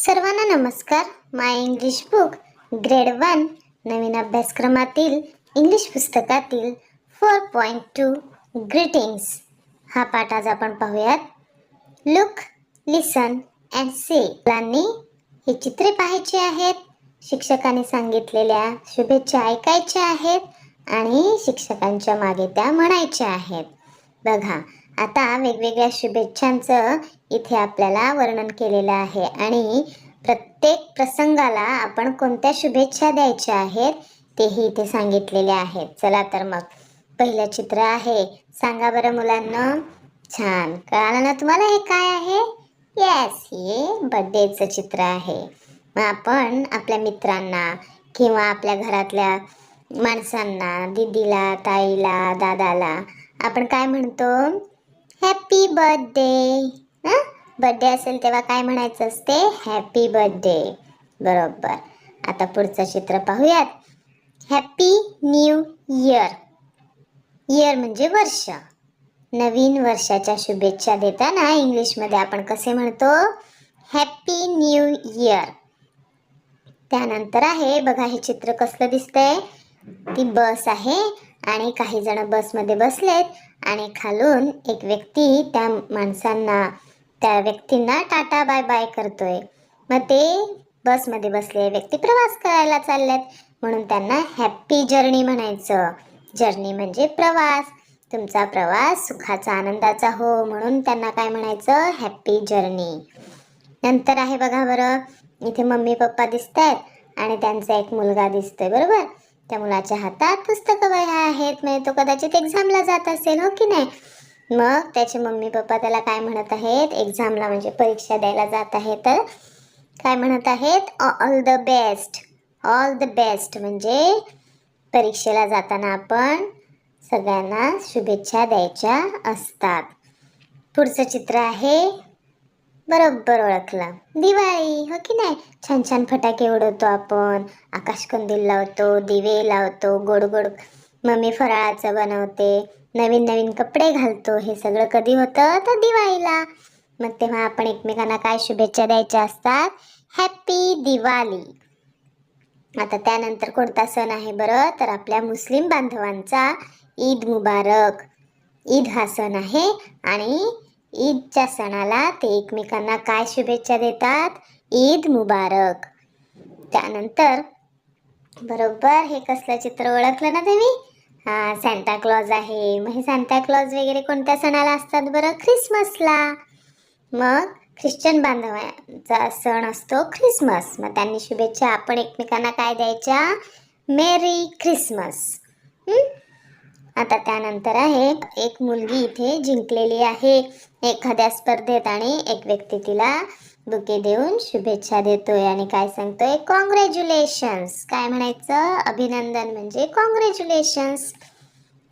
सर्वांना नमस्कार. My English book grade one नवीन अभ्यासक्रमातील इंग्लिश पुस्तकातील फोर पॉईंट टू ग्रीटिंग्स हा पाठ आज आपण पाहूयात. लुक लिसन अँड से मुलांनी हे चित्रे पाहायची आहेत शिक्षकांनी सांगितलेल्या शुभेच्छा ऐकायच्या आहेत आणि शिक्षकांच्या मागे त्या म्हणायच्या आहेत. बघा आता वेगवेगळ्या शुभेच्छांचं इथे आपल्याला वर्णन केलेलं आहे आणि प्रत्येक प्रसंगाला आपण कोणत्या शुभेच्छा द्यायच्या आहेत तेही इथे सांगितलेले आहेत. चला तर मग पहिलं चित्र आहे. सांगा बरं मुलांना. छान. कळालं ना तुम्हाला हे काय आहे? येस हे बर्थडेचं चित्र आहे. मग आपण आपल्या मित्रांना किंवा आपल्या घरातल्या माणसांना दिदीला ताईला दादाला आपण काय म्हणतो? हॅपी बर्थडे हां? बर्थडे असेल तेव्हा काय म्हणायचं असते? हॅपी बर्थडे बरोबर. आता पुढचं चित्र पाहूयात. हॅपी न्यू इयर इयर म्हणजे वर्ष. नवीन वर्षाच्या शुभेच्छा देताना इंग्लिशमध्ये आपण कसे म्हणतो? हॅपी न्यू इयर त्यानंतर आहे बघा हे चित्र कसलं दिसतंय? ती बस आहे. आणि काही जण बसमध्ये बसलेत आणि खालून एक व्यक्ती त्या माणसांना त्या व्यक्तींना टाटा बाय बाय करतोय. मग ते बसमध्ये बसले व्यक्ती प्रवास करायला चाललेत. म्हणून त्यांना हॅप्पी जर्नी म्हणायचं. जर्नी म्हणजे प्रवास. तुमचा प्रवास सुखाचा आनंदाचा हो म्हणून त्यांना काय म्हणायचं? हॅप्पी जर्नी नंतर आहे बघा बरं इथे मम्मी पप्पा दिसत आहेत आणि त्यांचा एक मुलगा दिसतोय बरोबर? त्या मुलाच्या हातात पुस्तकं वह्या आहेत. म्हणजे तो कदाचित एक्झामला जात असेल हो की नाही? मग त्याचे मम्मी पप्पा त्याला काय म्हणत आहेत? एक्झामला म्हणजे परीक्षा द्यायला जात आहे तर काय म्हणत आहेत? All the best all the best म्हणजे परीक्षेला जाताना आपण सगळ्यांना शुभेच्छा द्यायच्या असतात. पुढचं चित्र आहे बरोबर ओळखला. दिवाळी हो की नाही? छान छान फटाके उडवतो आपण. आकाशकंदील लावतो दिवे लावतो गोड गोड मम्मी फराळाचं बनवते. नवीन नवीन कपडे घालतो. हे सगळं कधी होतं? तर दिवाळीला. मग तेव्हा आपण एकमेकांना काय शुभेच्छा द्यायच्या असतात? हॅपी दिवाळी. आता त्यानंतर कोणता सण आहे बरं? तर आपल्या मुस्लिम बांधवांचा ईद मुबारक. ईद हा सण आहे आणि ईदच्या सणाला ते एकमेकांना काय शुभेच्छा देतात? ईद मुबारक. त्यानंतर बरोबर हे कसलं चित्र ओळखलं ना तुम्ही? हा सॅन्टा आहे. मग हे सॅन्टा वगैरे कोणत्या सणाला असतात बरं? ख्रिसमसला मग ख्रिश्चन बांधवांचा सण असतो ख्रिसमस मग त्यांनी शुभेच्छा आपण एकमेकांना काय द्यायच्या? मेरी ख्रिसमस आता त्यानंतर आहे एक मुलगी इथे जिंकलेली आहे. एखाद्या स्पर्धेत आणि एक व्यक्ती तिला बुके देऊन शुभेच्छा देतोय आणि काय सांगतोय? कॉंग्रॅच्युलेशन्स काय म्हणायचं? अभिनंदन. म्हणजे कॉंग्रॅच्युलेशन्स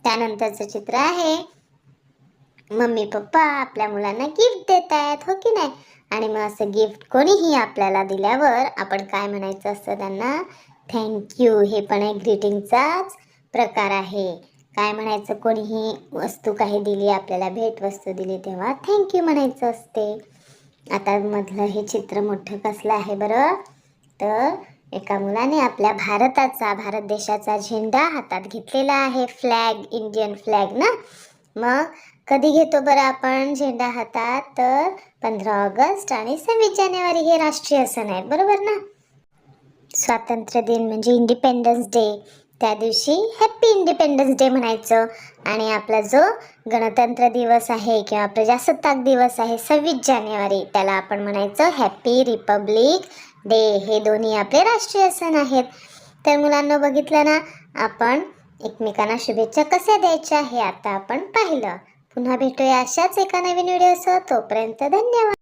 त्यानंतरचं चित्र आहे. मम्मी पप्पा आपल्या मुलांना गिफ्ट देत आहेत हो की नाही? आणि मग असं गिफ्ट कोणीही आपल्याला दिल्यावर आपण काय म्हणायचं असतं त्यांना? थँक्यू हे पण एक ग्रीटिंगचाच प्रकार आहे. काय म्हणायचं? कोणीही वस्तू काही दिली आपल्याला भेटवस्तू दिली तेव्हा थँक्यू म्हणायचं असते. आता मधलं हे चित्र मोठं कसलं आहे बरं? तर एका मुलाने आपल्या भारताचा भारत देशाचा झेंडा हातात घेतलेला आहे. फ्लॅग इंडियन फ्लॅग ना? मग कधी घेतो बरं आपण झेंडा हातात? तर पंधरा ऑगस्ट आणि सव्वीस जानेवारी हे राष्ट्रीय सण आहेत बरोबर ना? स्वातंत्र्य दिन म्हणजे इंडिपेंडन्स डे त्या दिवशी हॅप्पी इंडिपेंडन्स डे म्हणायचं. आणि आपला जो गणतंत्र दिवस आहे किंवा प्रजासत्ताक दिवस आहे सव्वीस जानेवारी त्याला आपण म्हणायचं हॅप्पी रिपब्लिक डे हे दोन्ही आपले राष्ट्रीय सण आहेत. तर मुलांना बघितलं ना आपण एकमेकांना शुभेच्छा कशा द्यायच्या हे आता आपण पाहिलं. पुन्हा भेटूया अशाच एका नवीन व्हिडिओसह. तोपर्यंत धन्यवाद.